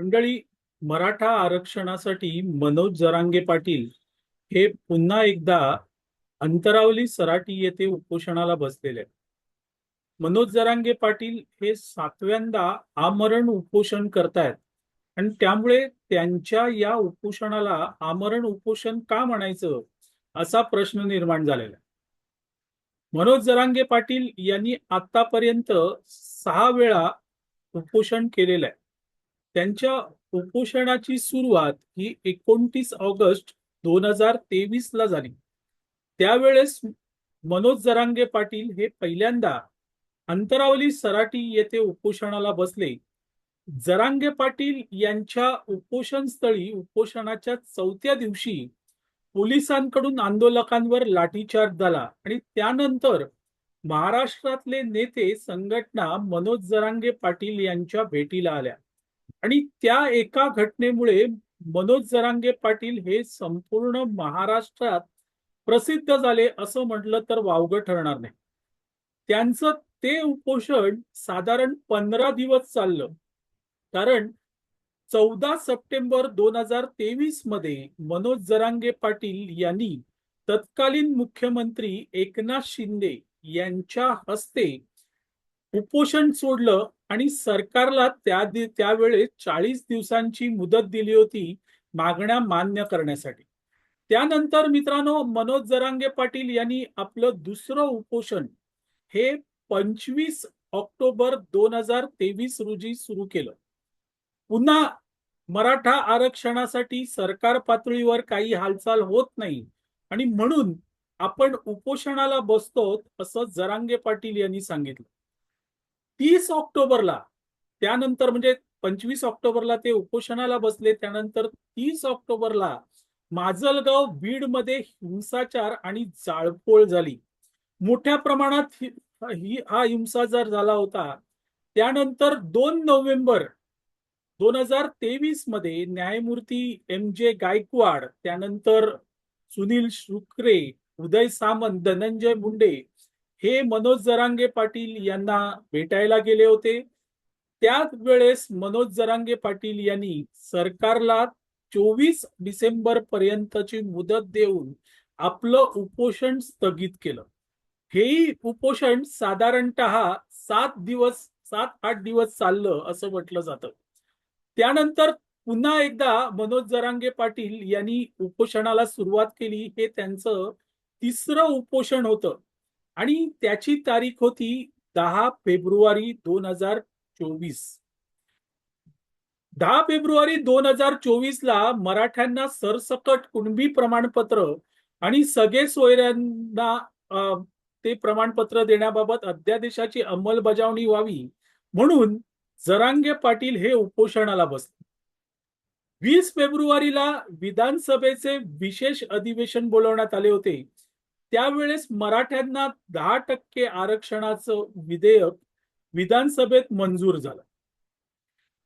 मंडळी मराठा आरक्षणासाठी मनोज जरांगे पाटील हे पुन्हा एकदा अंतरावली सराटी येथे उपोषणाला बसलेले आहेत. मनोज जरांगे पाटील हे सातव्यांदा आमरण उपोषण करतायत आणि त्यामुळे त्यांच्या या उपोषणाला आमरण उपोषण का म्हणायचं असा प्रश्न निर्माण झालेला आहे. मनोज जरांगे पाटील यांनी आतापर्यंत सहा वेळा उपोषण केलेलं आहे. त्यांच्या उपोषणाची सुरुवात ही एकोणतीस ऑगस्ट दोन हजार तेवीस ला झाली. त्यावेळेस मनोज जरांगे पाटील हे पहिल्यांदा अंतरावली सराटी येथे उपोषणाला बसले. जरांगे पाटील यांच्या उपोषण स्थळी उपोषणाच्या चौथ्या दिवशी पोलिसांकडून आंदोलकांवर लाठीचार्ज झाला आणि त्यानंतर महाराष्ट्रातले नेते संघटना मनोज जरांगे पाटील यांच्या भेटीला आल्या. आणि त्या एका घटनेमुळे मनोज जरांगे पाटील हे संपूर्ण महाराष्ट्रात प्रसिद्ध झाले असं म्हटलं तर वावगं ठरणार नाही. त्यांचं ते उपोषण साधारण पंधरा दिवस चाललं. कारण चौदा सप्टेंबर दोन हजार तेवीसमध्ये मनोज जरांगे पाटील यांनी तत्कालीन मुख्यमंत्री एकनाथ शिंदे यांच्या हस्ते उपोषण सोडलं आणि सरकारला त्या दि- त्यावेळेस चाळीस दिवसांची मुदत दिली होती मागण्या मान्य करण्यासाठी. त्यानंतर मित्रांनो मनोज जरांगे पाटील यांनी आपलं दुसरं उपोषण हे पंचवीस ऑक्टोबर दोन हजार तेवीस रोजी सुरू केलं. पुन्हा मराठा आरक्षणासाठी सरकार पातळीवर काही हालचाल होत नाही आणि म्हणून आपण उपोषणाला बसतो असं जरांगे पाटील यांनी सांगितलं. तीस ऑक्टोबरला त्यानंतर म्हणजे पंचवीस ऑक्टोबरला ते उपोषणाला बसले त्यानंतर तीस ऑक्टोबरला माजलगाव बीडमध्ये हिंसाचार आणि जाळपोळ झाली. मोठ्या प्रमाणात ही हा हिंसाचार झाला होता. त्यानंतर दोन नोव्हेंबर दोन हजार तेवीसमध्ये न्यायमूर्ती एम जे गायकवाड त्यानंतर सुनील शुक्रे उदय सामंत धनंजय मुंडे हे मनोज जरांगे पाटील यांना भेटायला गेले होते. त्याच वेळेस मनोज जरांगे पाटील यांनी सरकारला चोवीस डिसेंबर पर्यंतची मुदत देऊन आपलं उपोषण स्थगित केलं. हेही उपोषण साधारणतः सात दिवस सात आठ दिवस चाललं असं म्हटलं जातं. त्यानंतर पुन्हा एकदा मनोज जरांगे पाटील यांनी उपोषणाला सुरुवात केली. हे त्यांचं तिसरं उपोषण होतं. आणि त्याची तारीख होती दहा फेब्रुवारी दोन हजार चोवीस. दहा फेब्रुवारी दोन हजार चोवीस ला मराठ्यांना सरसकट कुणबी प्रमाणपत्र आणि सगळे सोयऱ्यांना अं, ते प्रमाणपत्र देण्याबाबत अध्यादेशाची अंमलबजावणी व्हावी म्हणून जरांगे पाटील हे उपोषणाला बसले. वीस फेब्रुवारीला विधानसभेचे विशेष अधिवेशन बोलवण्यात आले होते. त्यावेळेस मराठ्यांना दहा टक्के आरक्षणाचं विधेयक विधानसभेत मंजूर झालं.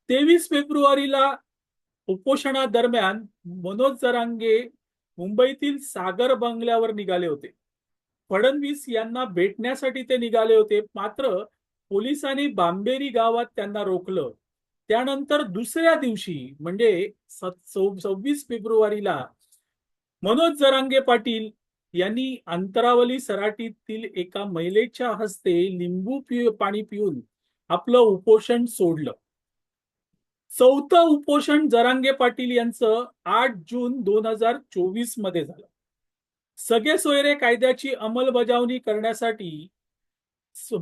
तेवीस फेब्रुवारीला उपोषणादरम्यान मनोज जरांगे मुंबईतील सागर बंगल्यावर निघाले होते. फडणवीस यांना भेटण्यासाठी ते निघाले होते मात्र पोलिसांनी बांबेरी गावात त्यांना रोखलं. त्यानंतर दुसऱ्या दिवशी म्हणजे सव्वीस फेब्रुवारीला मनोज जरांगे पाटील यांनी अंतरावली सराटीतील एका महिलेच्या हस्ते लिंबू पिऊ पाणी पिऊन आपलं उपोषण सोडलं. चौथं उपोषण जरांगे पाटील यांचं आठ जून दोन हजार चोवीसमध्ये झालं. सगळे सोयरे कायद्याची अंमलबजावणी करण्यासाठी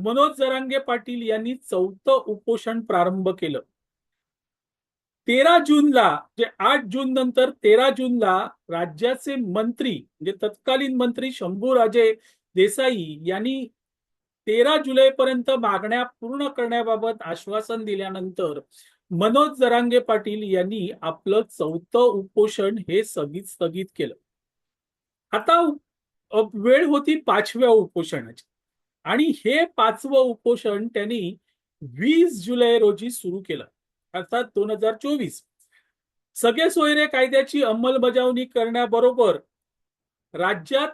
मनोज जरांगे पाटील यांनी चौथं उपोषण प्रारंभ केलं. तेरा जूनला म्हणजे आठ जून नंतर तेरा जूनला राज्याचे मंत्री म्हणजे तत्कालीन मंत्री शंभूराजे देसाई यांनी तेरा जुलैपर्यंत मागण्या पूर्ण करण्याबाबत आश्वासन दिल्यानंतर मनोज जरांगे पाटील यांनी आपलं चौथं उपोषण हे स्थगित स्थगित केलं. आता वेळ होती पाचव्या उपोषणाची. आणि हे पाचवं उपोषण त्यांनी वीस जुलै रोजी सुरू केलं. अर्थात दोन हजार चोवीस. सगळे सोयरे कायद्याची अंमलबजावणी करण्याबरोबर राज्यात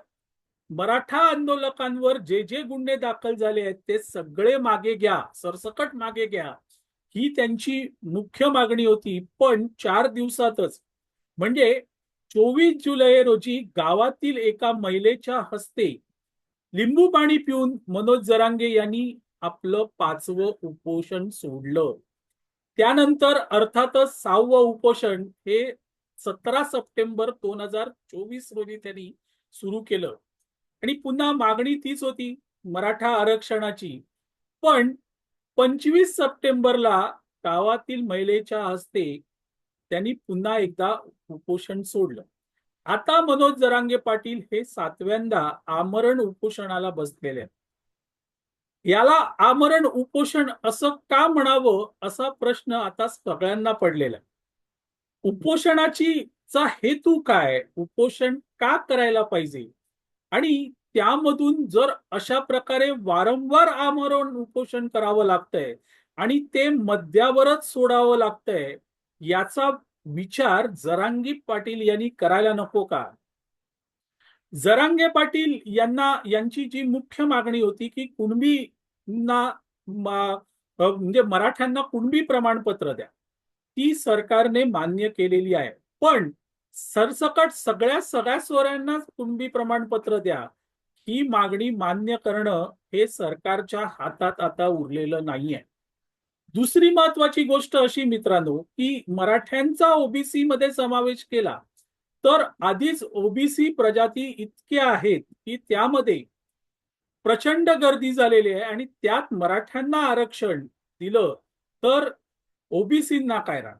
मराठा आंदोलकांवर जे जे गुन्हे दाखल झाले आहेत ते सगळे मागे घ्या सरसकट मागे घ्या. ही त्यांची मुख्य मागणी होती पण चार दिवसातच. म्हणजे चोवीस जुलै रोजी गावातील एका महिलेच्या हस्ते लिंबू पाणी पिऊन मनोज जरांगे यांनी आपलं पाचवं उपोषण सोडलं. त्यानंतर अर्थातच सहावं उपोषण हे सतरा सप्टेंबर दोन हजार चोवीस रोजी त्यांनी सुरू केलं. आणि पुन्हा मागणी तीच होती मराठा आरक्षणाची. पण पंचवीस सप्टेंबरला गावातील महिलेच्या हस्ते त्यांनी पुन्हा एकदा उपोषण सोडलं. आता मनोज जरांगे पाटील हे सातव्यांदा आमरण उपोषणाला बसलेले आहेत. याला आमरण उपोषण असं का म्हणावं असा प्रश्न आता सगळ्यांना पडलेला उपोषणाची चा हेतू काय? उपोषण का करायला पाहिजे? आणि त्यामधून जर अशा प्रकारे वारंवार आमरण उपोषण करावं लागतंय आणि ते मध्यावरच सोडावं लागतंय याचा विचार जरांगी पाटील यांनी करायला नको का? जरांगे पाटील यांना यांची जी मुख्य मागणी होती की कुणबींना म्हणजे मराठ्यांना कुणबी प्रमाणपत्र द्या ती सरकारने मान्य केलेली आहे. पण सरसकट सगळ्या सगळ्या सोऱ्यांना कुणबी प्रमाणपत्र द्या ही मागणी मान्य करणं हे सरकारच्या हातात आता उरलेलं नाहीये. दुसरी महत्वाची गोष्ट अशी मित्रांनो की मराठ्यांचा ओबीसी मध्ये समावेश केला तर आधीच ओबीसी प्रजाती इतक्या आहेत की त्यामध्ये प्रचंड गर्दी झालेली आहे आणि त्यात मराठ्यांना आरक्षण दिलं तर ओबीसींना काय राहणार?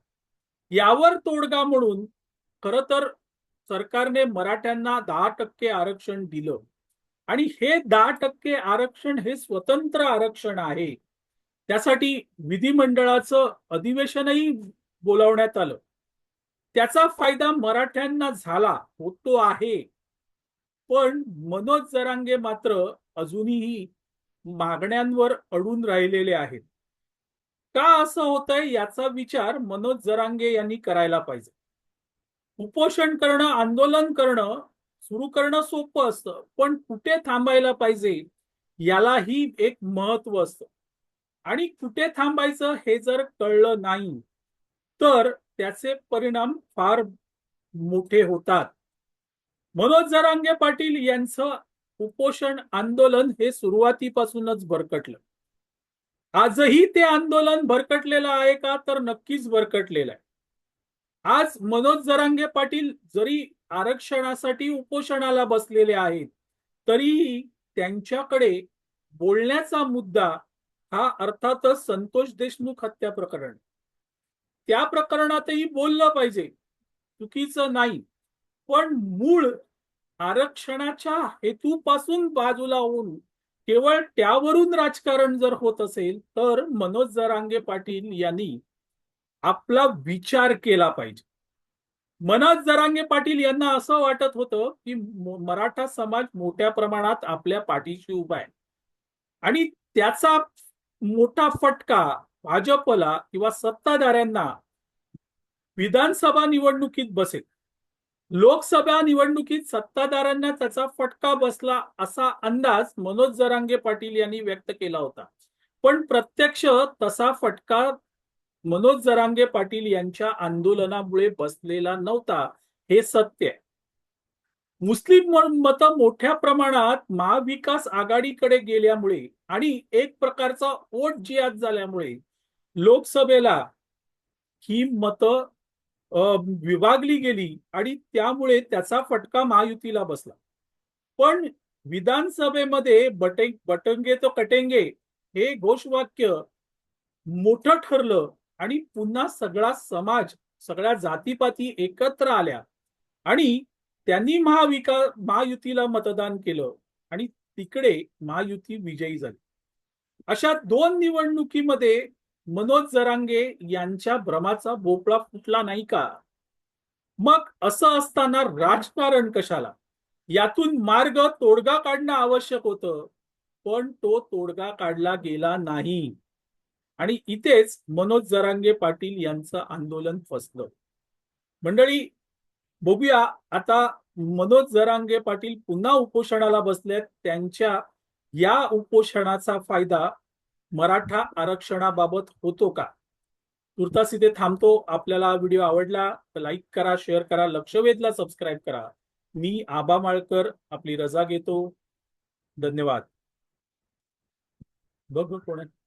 यावर तोडगा म्हणून खर तर सरकारने मराठ्यांना दहा टक्के आरक्षण दिलं. आणि हे दहा टक्के आरक्षण हे स्वतंत्र आरक्षण आहे. त्यासाठी विधिमंडळाचं अधिवेशनही बोलावण्यात आलं. त्याचा फायदा मराठ्यांना झाला होतो आहे. पण मनोज जरांगे मात्र अजूनही मागण्यांवर अडून राहिलेले आहेत. का असं होतंय याचा विचार मनोज जरांगे यांनी करायला पाहिजे. उपोषण करणं आंदोलन करणं सुरू करणं सोपं असतं पण कुठे थांबायला पाहिजे यालाही एक महत्त्व असतं. आणि कुठे थांबायचं हे जर कळलं नाही तर त्याचे परिणाम फार मोठे होतात. मनोज जरांगे पाटील यांचं उपोषण आंदोलन हे सुरुवातीपासूनच भरकटलं. आजही ते आंदोलन भरकटलेलं आहे का तर नक्कीच भरकटलेलं आहे. आज मनोज जरांगे पाटील जरी आरक्षणासाठी उपोषणाला बसलेले आहेत तरीही त्यांच्याकडे बोलण्याचा मुद्दा हा अर्थातच संतोष देशमुख हत्या प्रकरण त्या प्रकरणातही बोललं पाहिजे. चुकीचं नाही. पण मूळ आरक्षणाच्या हेतूपासून बाजूला होऊन केवळ त्यावरून राजकारण जर होत असेल तर मनोज जरांगे पाटील यांनी आपला विचार केला पाहिजे. मनोज जरांगे पाटील यांना असं वाटत होतं की मराठा समाज मोठ्या प्रमाणात आपल्या पाठीशी उभा आहे. आणि त्याचा मोठा फटका भाजपला किंवा सत्ताधाऱ्यांना विधानसभा निवडणुकीत बसेल. लोकसभा निवडणुकीत सत्ताधाऱ्यांना त्याचा फटका बसला असा अंदाज मनोज जरांगे पाटील यांनी व्यक्त केला होता. पण प्रत्यक्ष तसा फटका मनोज जरांगे पाटील यांच्या आंदोलनामुळे बसलेला नव्हता हे सत्य आहे. मुस्लिम मत मोठ्या प्रमाणात महाविकास आघाडीकडे गेल्यामुळे आणि एक प्रकारचा ओट जियात झाल्यामुळे लोकसभेला ही मतं विभागली गेली आणि त्यामुळे त्याचा फटका महायुतीला बसला. पण विधानसभेमध्ये बटे बटंगे तो कटेंगे हे घोषवाक्य मोठं ठरलं आणि पुन्हा सगळा समाज सगळ्या जातीपाती एकत्र आल्या आणि त्यांनी महाविका महायुतीला मतदान केलं आणि तिकडे महायुती विजयी झाली. अशा दोन निवडणुकीमध्ये मनोज जरांगे यांच्या भ्रमाचा भोपळा फुटला नाही का? मग असं असताना राजकारण कशाला? यातून मार्ग तोडगा काढणं आवश्यक होतं पण तो तोडगा काढला गेला नाही. आणि इथेच मनोज जरांगे पाटील यांचं आंदोलन फसलं. मंडळी बघूया आता मनोज जरांगे पाटील पुन्हा उपोषणाला बसलेत त्यांच्या या उपोषणाचा फायदा मराठा आरक्षणाबाबत होतो का? तुर्तास इथे थांबतो. आपल्याला व्हिडिओ आवडला तर लाईक करा शेअर करा लक्ष वेधला सबस्क्राईब करा. मी आबा माळकर आपली रजा घेतो. धन्यवाद. बघ कोणा कोण